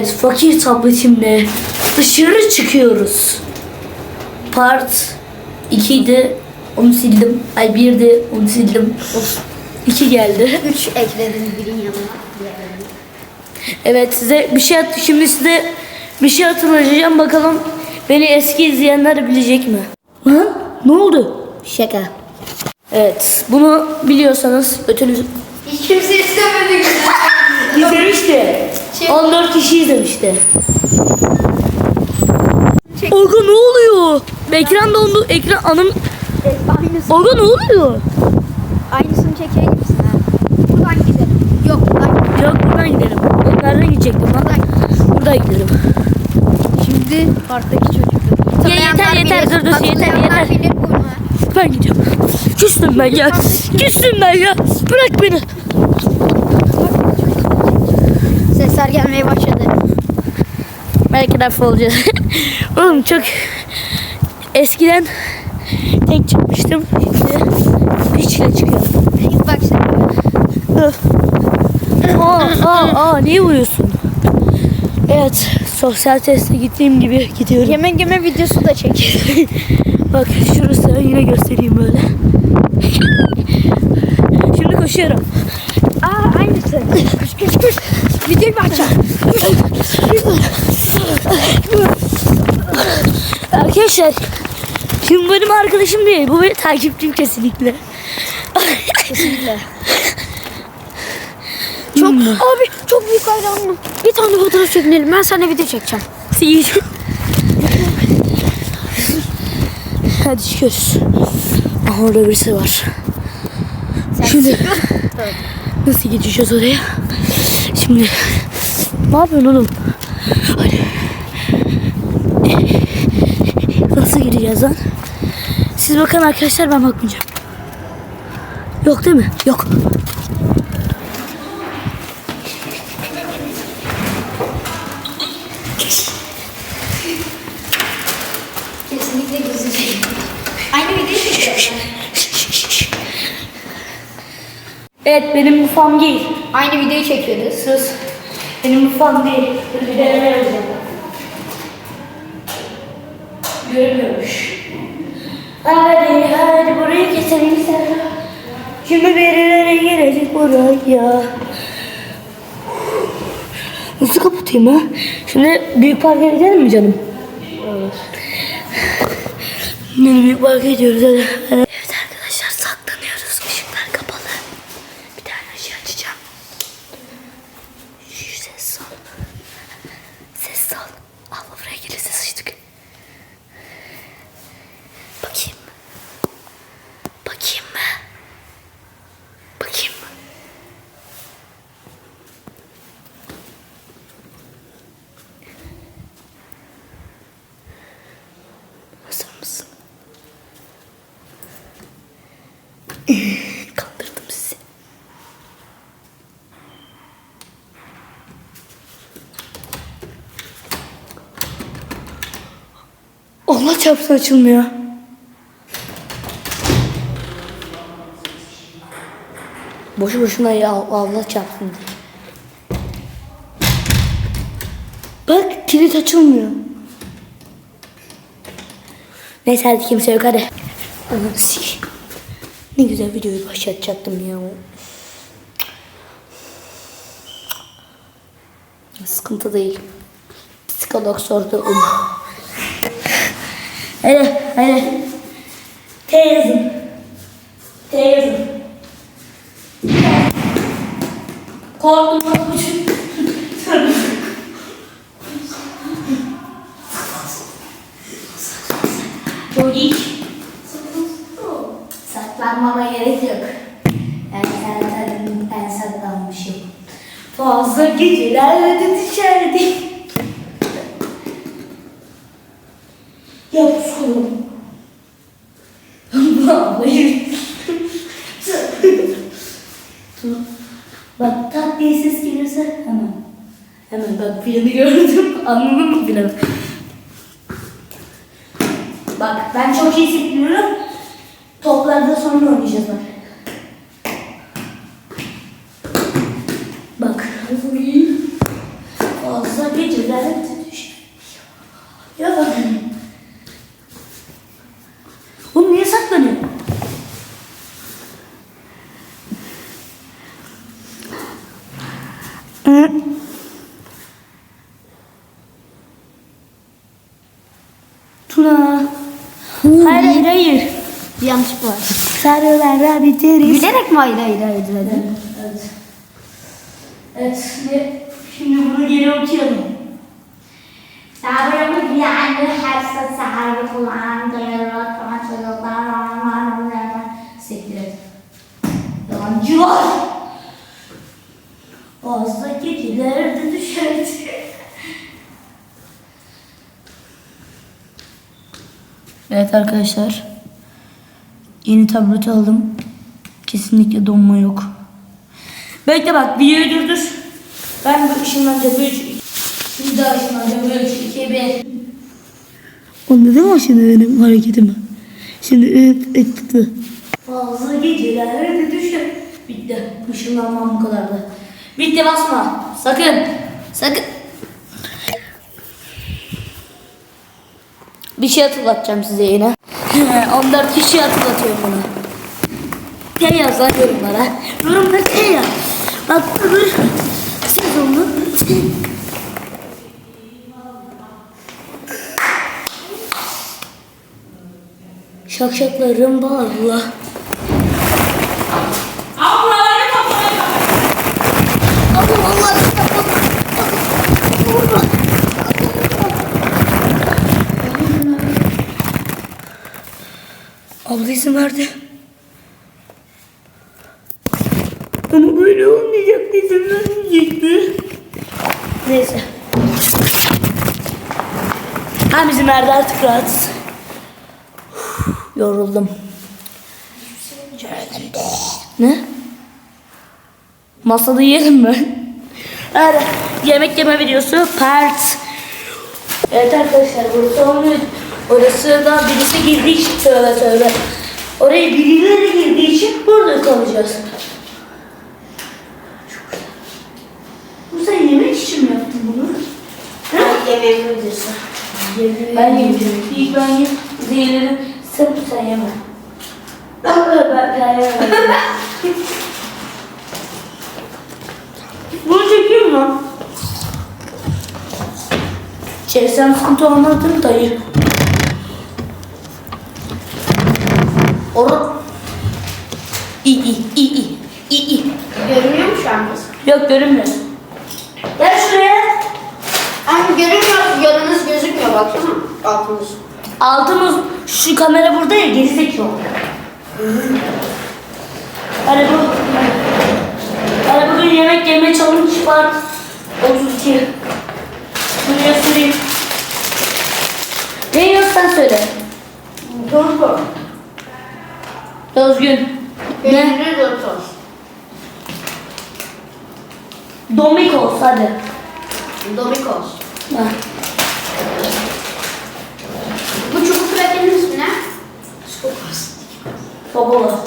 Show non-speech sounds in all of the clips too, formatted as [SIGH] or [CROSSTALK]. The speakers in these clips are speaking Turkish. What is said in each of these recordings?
Evet, fakir tabletimle dışarı çıkıyoruz. Part 2'ydi, onu sildim. Ay 1'di, onu sildim. Of, 2 geldi. [LAUGHS] 3 ekledim birin yanına. Evet, size bir şey hat şimdi size bir şey hatırlatacağım bakalım beni eski izleyenler bilecek mi? Lan ne oldu? Şaka. Evet, bunu biliyorsanız ötünüz Hiç kimse istemedi izlemişti. Şey- 14 kişi izlemişti. Olga ne oluyor? Ekran dondu. Ekran anım. Aynısı, Olga ne oluyor? aynısını çekeyim misin? Buradan gidelim. Yok buradan gidelim. Yok buradan gidelim. Nereden gidecektim lan? Buradan gidelim. Şimdi parktaki çocuklar. Ya yeter, yeter, dur, dur, yeter, yeter. bilir. Ben gidiyorum. Küstüm ben ya. Küstüm ben ya. Bırak beni. Sesler gelmeye başladı. Belki laf [LAUGHS] olacağız. Oğlum çok eskiden tek çıkmıştım. Şimdi hiçle çıkıyorum. Bak. Öf. Aa, aa, aa, niye vuruyorsun? Evet, sosyal teste gittiğim gibi gidiyorum. Yemek yeme videosu da çek. [LAUGHS] Bak şurası yine göstereyim böyle. [LAUGHS] Şimdi koşuyorum. Aa aynısı. Koş koş koş. Videoyu mu açacağım? Arkadaşlar, şimdi benim arkadaşım değil, bu benim takipçim kesinlikle. Kesinlikle. Çok abi çok büyük hayranım. Bir tane fotoğraf çekinelim. Ben sana video çekeceğim. Değil. Hadi çıkıyoruz. Aha orada birisi var. Şimdi nasıl geçeceğiz oraya? Şimdi ne yapıyorsun oğlum? Hadi. Nasıl gireceğiz lan? Siz bakın arkadaşlar ben bakmayacağım. Yok değil mi? Yok. Kesinlikle gözükecek. Aynı videoyu çekiyorum. Evet benim mufam değil. Aynı videoyu çekiyoruz. Sus. Benim mufam değil. Dur bir deneme yapacağım. Görmüyormuş. Hadi hadi burayı keselim sen. Şimdi birileri gelecek buraya. Nasıl kapatayım ha? Şimdi büyük parka gidelim mi canım? Evet. Büyük parka gidiyoruz hadi arkadaşlar saklanıyoruz. Işıklar kapalı. Bir tane ışığı açacağım. Şş, ses sal. Ses sal. Allah buraya gelirse sıçtık. Bakayım. Bakayım mı? Bakayım mı? Hazır mısın? [LAUGHS] Kandırdım sizi. Allah çarpsın açılmıyor. Boşu boşuna ya Allah çarpsın. Bak kilit açılmıyor. Neyse hadi kimse yok hadi. Anam. Ne güzel videoyu başlatacaktım ya. Sıkıntı değil. Psikolog sordu onu. Hadi hadi. T yazın. T yazın. Korktum Yap sorun. Vallahi. Dur. Bak tat diye ses gelirse hemen. Hemen bak planı gördüm. [LAUGHS] Anladın mı planı? Bak ben çok iyi sekliyorum. Toplarda sonra oynayacağız bak. Bak. Fazla gecelerde düş. Ya. Oğlum niye saklanıyor? Tuna. Hayır hayır hayır. Yanlışlık var. Sarılara biteriz. Gülerek mi hayır hayır hayır dedin? Evet. Evet. Şimdi, şimdi bunu geri okuyalım. Sabrımı bir anne hepsi sahibi kulağım duyarlar falan çocuklar Siktir et. Yalancılar. Fazla gecelerde düşerdi. Evet arkadaşlar. Yeni tablet aldım. Kesinlikle donma yok. Bekle bak videoyu durdur. Ben bu ışınlanacağım 3 Şimdi daha ışınlanacağım 3 2 1 Anladın mı şimdi benim hareketimi? Şimdi evet etti. Fazla gecelerde düşer. Bitti. Işınlanmam bu kadardı. Bitti basma. Sakın. Sakın. Bir şey hatırlatacağım size yine. [LAUGHS] 14 kişi hatırlatıyorum bunu. T yaz lan yorumlara. Yorumlara T yaz. Bak öbür sezonlu Şakşaklarım bağlı. Abla vallahi Vurma. Abla izin verdi. Ama böyle olmayacaktı izin vermeyecekti. Neyse. Ha izin verdi artık rahatız. Yoruldum. Ne? Masada yiyelim mi? Evet, yemek yeme videosu part. Evet arkadaşlar burası olmuyor. Orası da birisi girdiği için söyle söyle. Oraya birileri girdiği için burada kalacağız. Bu sen yemek için mi yaptın bunu? Ben yemeğimi ödüyorsun. Ben yemeyeceğim. İlk ben yiyeyim. Diğerleri sen sen yeme. Ben ben ben yemem. Bunu mu lan? Çeksem sıkıntı olmaz değil mi dayı? Oru. İyi iyi iyi iyi. İyi iyi. Görünüyor mu şu an biz? Yok görünmüyor. Gel şuraya. Ama görünmüyor, yanınız gözükmüyor baksana. Altınız. Altımız şu kamera burada ya geri zekalı. Hani bu hani bugün yemek yeme challenge var. 32. Şuraya süreyim. Ne yiyorsan söyle. Özgün. Ne? Domikos hadi. Domikos. Ha. Bu çubuk krakerin ismi ne? Skokos. Sobalı.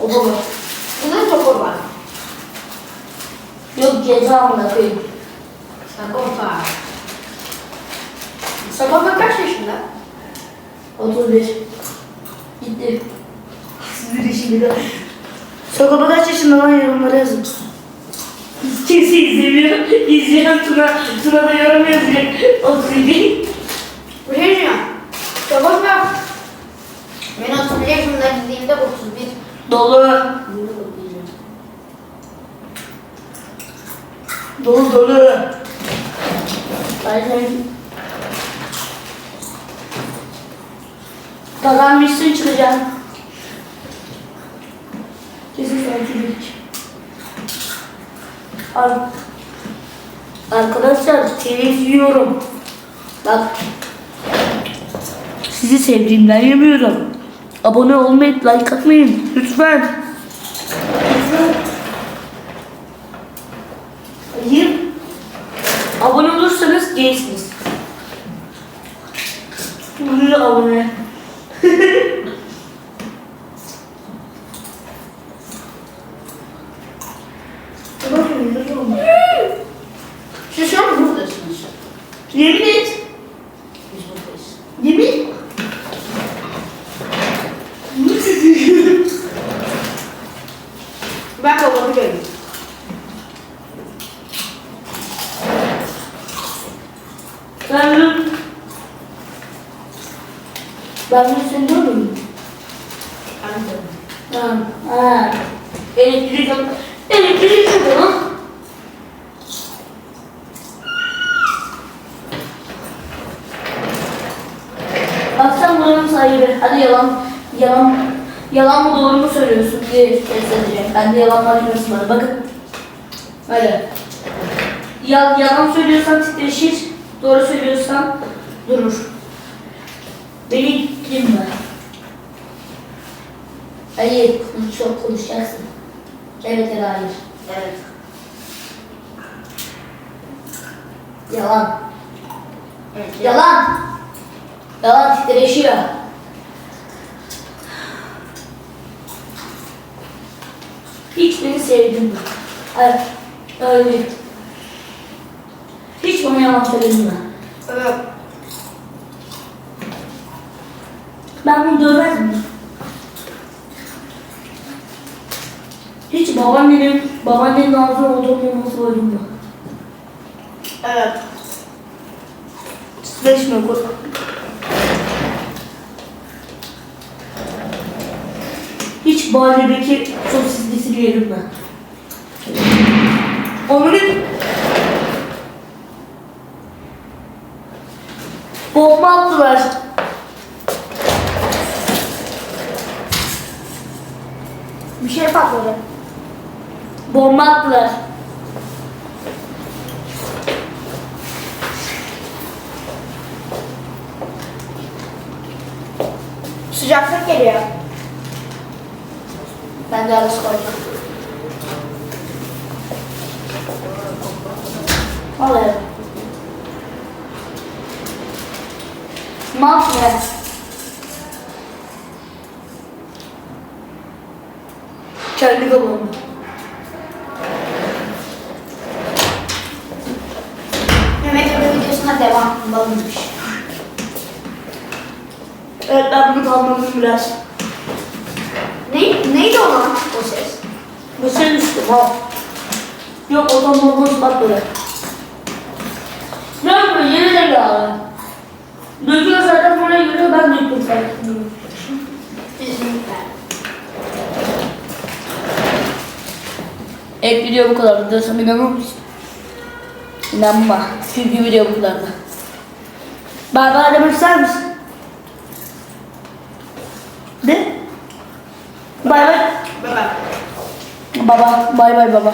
Obalı. Bunda topor var. Yok ceza amına koyayım. Sakopa. Sakopa kaç yaşında? 31. Gitti. Sizin işi de. Sokopa kaç yaşında lan yorumlara yazın. Kimse izlemiyor. İzleyen Tuna, Tuna da yorum yazıyor. 37. Bu şey diyeceğim. Sakopa. Ben 31 yaşında gittiğimde 31. Dolu. Dolu dolu. Aynen. Kazanmışsın çıkacaksın. Kesin sonunculik. Ar Arkadaşlar telif yiyorum. Bak. Sizi sevdiğimden yemiyorum. Abone olmayıp like atmayın. Lütfen. Hayır. Abone olursanız gaysiniz. Bunu da abone. Bakın ne olmuş. Siz şu an buradasınız. Yemin et. Biz buradayız. Yemin. Ben babamı göreyim. Ben bunu... Ben bunu seni görmüyor muyum? De. Tamam. Ha. Elektrik yok. Elektrik yok ama. Bak sen buranın sahibi. Hadi yalan. Yalan. Yalan mı doğru mu söylüyorsun diye test edeceğim. Ben de yalanlar biliyorsun bana. Bakın. Böyle. Ya, yalan söylüyorsan titreşir. Doğru söylüyorsan durur. Beni kim var? Hayır, çok konuşacaksın. Evet ya da hayır. Evet. Yalan. Evet. Yalan. Yalan titreşiyor. Hiç beni mi? Hayır. Öyle. Hiç bana yalan söyledin mi? Evet. Ben bunu dövmez miyim? Hiç babaannenin, babaannenin ağzına oturmaması koydun mu? Evet. Titreşme koy. Hiç bahanedeki sosislisini yedim mi? Onların bomba attılar. Bir şey patladı. Bomba attılar. Sıcaklık geliyor. Ben de arası koydum. Al evet. Mafya. Kendi kabuğum. Mehmet Emre videosuna devam. Balınmış. Evet ben bunu kaldırdım biraz. Ne, neydi o lan o ses? Bu düştüm ha. Yok o da normal yapıyor de geldi. Döküyor zaten buraya geliyor ben döktüm zaten. Kesinlikle. Evet video bu kadar. Diyorsan inanır mısın? İnanma. Çünkü video bu kadardı. Bay bay demek ister misin? De. Bay bay. Bye. Baba. Bay bay baba.